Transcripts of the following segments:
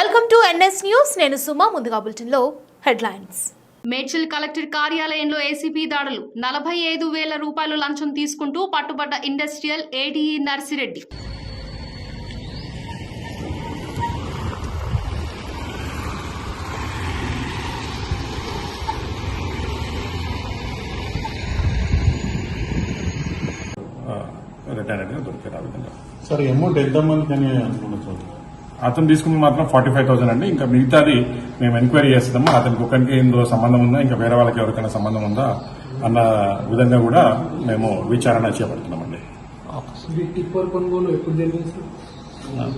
Welcome to NS news నేను సుమా. ముందుగా బులెటిన్లో హెడ్లైన్స్. మేడ్చల్ కలెక్టర్ కార్యాలయంలో ఏసీపీ దాడులు. నలభై ఐదు వేల రూపాయలు లంచం తీసుకుంటూ పట్టుబడ్డ ఇండస్ట్రియల్ ఏడీఈ నర్సిరెడ్డి. ఆ విధంగా. సార్ అమౌంట్ ఎంత మందికి అని అనుకున్నారు అతను తీసుకుంది మాత్రం ఫార్టీ ఫైవ్ థౌసండ్ అండి. ఇంకా మిగతాది మేము ఎంక్వైరీ చేస్తాము? అతనికి ఒకరికి ఇందులో సంబంధం ఉందా? ఇంకా వేరే వాళ్ళకి ఎవరికైనా సంబంధం ఉందా? అన్న విధంగా కూడా మేము విచారణ చేపడుతున్నామండి.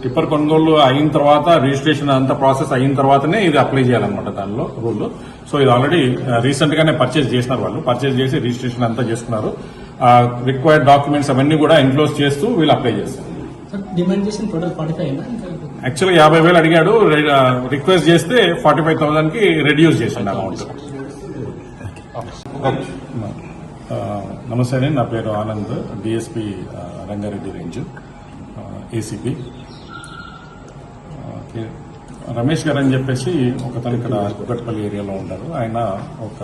టిప్పర్ కొనుగోలు అయిన తర్వాత రిజిస్ట్రేషన్ అంతా ప్రాసెస్ అయిన తర్వాతనే ఇది అప్లై చేయాలన్నమాట దానిలో రూల్ సో ఇది ఆల్రెడీ రీసెంట్ గానే పర్చేజ్ చేసినారు వాళ్ళు. పర్చేజ్ చేసి రిజిస్ట్రేషన్ అంతా చేసుకున్నారు. రిక్వైర్డ్ డాక్యుమెంట్స్ అవన్నీ కూడా ఎన్క్లోజ్ చేస్తూ వీళ్ళు అప్లై చేస్తారు. డిమాండ్ చేసిన టోటల్ ఫార్టీ ఫైవ్ యాక్చువల్గా యాభై వేలు అడిగాడు రిక్వెస్ట్ చేస్తే ఫార్టీ ఫైవ్ థౌసండ్కి రెడ్యూస్ చేసిండు అమౌంట్. నమస్తే అండి నా పేరు Anand DSP Rangareddy range ACP. Ramesh గారు అని చెప్పేసి ఒకతను ఇక్కడ కుక్కట్పల్లి ఏరియాలో ఉంటారు. ఆయన ఒక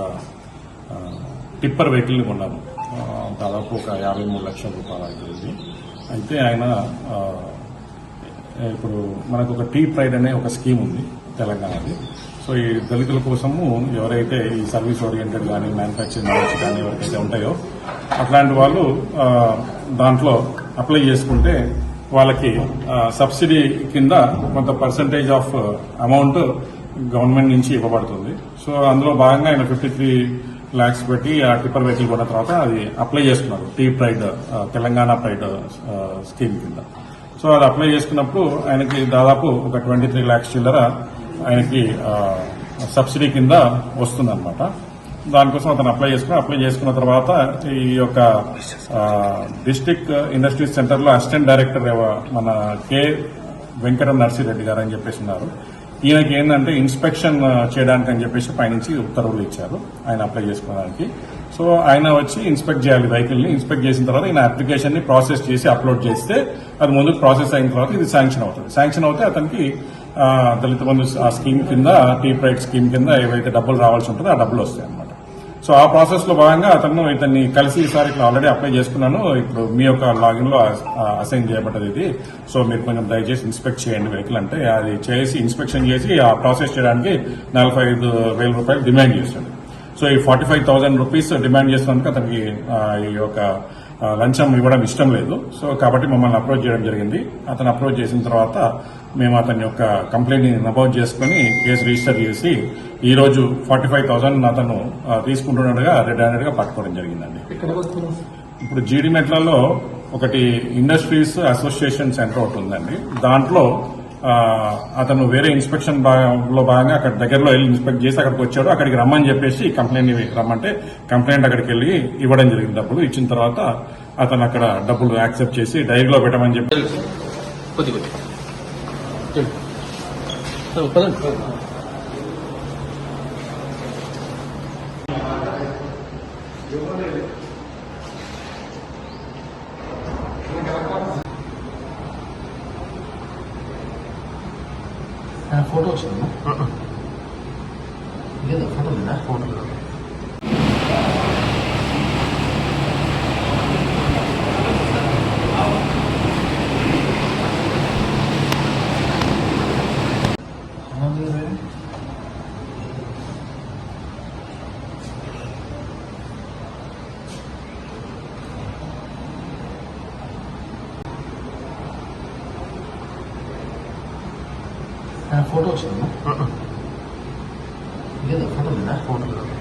టిప్పర్ వెహికల్ని కొన్నారు. దాదాపు ఒక యాభై మూడు లక్షల రూపాయలు అవుతుంది. అయితే ఆయన ఇప్పుడు మనకు ఒక టీ ప్రైడ్ అనే ఒక స్కీమ్ ఉంది తెలంగాణది. సో ఈ దళితుల కోసము ఎవరైతే ఈ సర్వీస్ ఓరియంటెడ్ కానీ మ్యానుఫ్యాక్చరింగ్ నాలెడ్జ్ కానీ ఎవరికైతే ఉంటాయో అట్లాంటి వాళ్ళు దాంట్లో అప్లై చేసుకుంటే వాళ్ళకి సబ్సిడీ కింద కొంత పర్సంటేజ్ ఆఫ్ అమౌంట్ గవర్నమెంట్ నుంచి ఇవ్వబడుతుంది. సో అందులో భాగంగా ఆయన ఫిఫ్టీ త్రీ ల్యాక్స్ పెట్టి ఆ టిప్పర్ వెహికల్ కొన్న తర్వాత అది అప్లై చేసుకున్నారు T pride Telangana pride scheme కింద. సో అది అప్లై చేసుకున్నప్పుడు ఆయనకి దాదాపు ఒక ట్వంటీ త్రీ ల్యాక్స్ చిల్లర ఆయనకి సబ్సిడీ కింద వస్తుందన్నమాట. దానికోసం అతను అప్లై చేసుకుని అప్లై చేసుకున్న తర్వాత ఈ యొక్క డిస్టిక్ ఇండస్ట్రీస్ సెంటర్లో అసిస్టెంట్ డైరెక్టర్ మన కె వెంకట నర్సిరెడ్డి గారు అని చెప్పేసి ఉన్నారు. ఈయనకి ఏంటంటే ఇన్స్పెక్షన్ చేయడానికి అని చెప్పేసి పైనుంచి ఉత్తర్వులు ఇచ్చారు. ఆయన అప్లై చేసుకోవడానికి. సో ఆయన వచ్చి ఇన్స్పెక్ట్ చేయాలి వెహికల్ని ఇన్స్పెక్ట్ చేసిన తర్వాత ఈయన అప్లికేషన్ని ప్రాసెస్ చేసి అప్లోడ్ చేస్తే అది ముందుకు ప్రాసెస్ అయిన తర్వాత ఇది శాంక్షన్ అవుతుంది. శాంక్షన్ అవుతే అతనికి దళిత బంధు ఆ స్కీమ్ కింద టీ ప్రైట్ స్కీమ్ కింద ఏవైతే డబ్బులు రావాల్సి ఉంటుందో ఆ డబ్బులు వస్తాయి అన్నమాట సో ఆ ప్రాసెస్లో భాగంగా అతను ఇతన్ని కలిసి ఈసారి ఇట్లా ఆల్రెడీ అప్లై చేసుకున్నాను. ఇప్పుడు మీ యొక్క లాగిన్లో అసైన్ చేయబడ్డది ఇది. సో మీరు కొంచెం దయచేసి ఇన్స్పెక్ట్ చేయండి వెహికల్ అంటే అది చేసి ఇన్స్పెక్షన్ చేసి ఆ ప్రాసెస్ చేయడానికి నలభై ఐదు వేల రూపాయలు డిమాండ్ చేశాడు. సో ఈ forty five thousand rupees demand చేసినందుకు అతనికి ఈ యొక్క లంచం ఇవ్వడం ఇష్టం లేదు. సో కాబట్టి మమ్మల్ని అప్రోచ్ చేయడం జరిగింది. అతను అప్రోచ్ చేసిన తర్వాత మేము అతని యొక్క కంప్లైంట్ని నమోదు చేసుకుని కేసు రిజిస్టర్ చేసి ఈ రోజు ఫార్టీ ఫైవ్ థౌసండ్ అతను తీసుకుంటున్నట్టుగా రెడ్ హ్యాండెడ్గా పట్టుకోవడం జరిగిందండి. ఇప్పుడు జీడి మెట్లలో ఒకటి ఇండస్ట్రీస్ అసోసియేషన్ సెంటర్ ఒకటి ఉందండి. దాంట్లో అతను వేరే ఇన్స్పెక్షన్లో భాగంగా అక్కడ దగ్గరలో వెళ్ళి ఇన్స్పెక్ట్ చేసి అక్కడికి వచ్చాడు. అక్కడికి రమ్మని చెప్పేసి కంప్లైంట్ రమ్మంటే కంప్లైంట్ అక్కడికి వెళ్ళి ఇవ్వడం జరిగింది డబ్బులు ఇచ్చిన తర్వాత అతను అక్కడ డబ్బులు యాక్సెప్ట్ చేసి డైరీలో పెట్టమని చెప్పి కొద్ది కొద్ది సార్ పదండి ఫోటో వచ్చిందా లేదా ഫോട്ടോ വെച്ചു ഫോട്ടോ ഫോട്ടോ ഇല്ല.